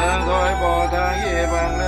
เมืองถอยบ่อทามเย่บังเ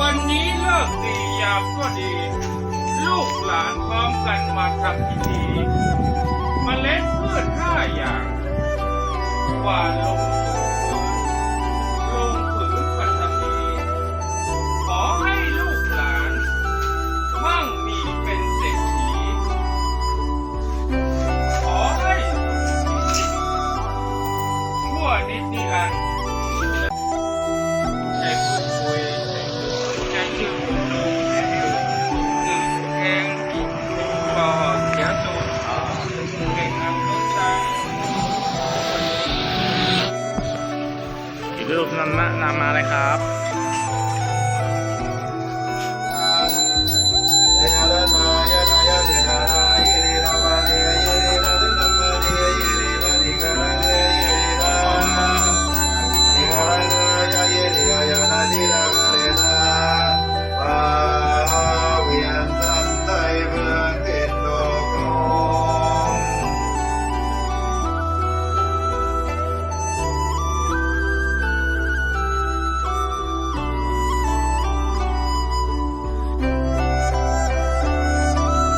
วันนี้เลิกดียามก็ดี ลูกหลานพร้อมกันมาทำพิธีมเมล็ดพืชห้าอย่างหว่าลงสู่พื้นลงผืนปัตภีขอให้ลูกหลานมั่งมีเป็นเศรษฐีขอให้ชั่วนิดนิรันดร์ นำมาเลยครับ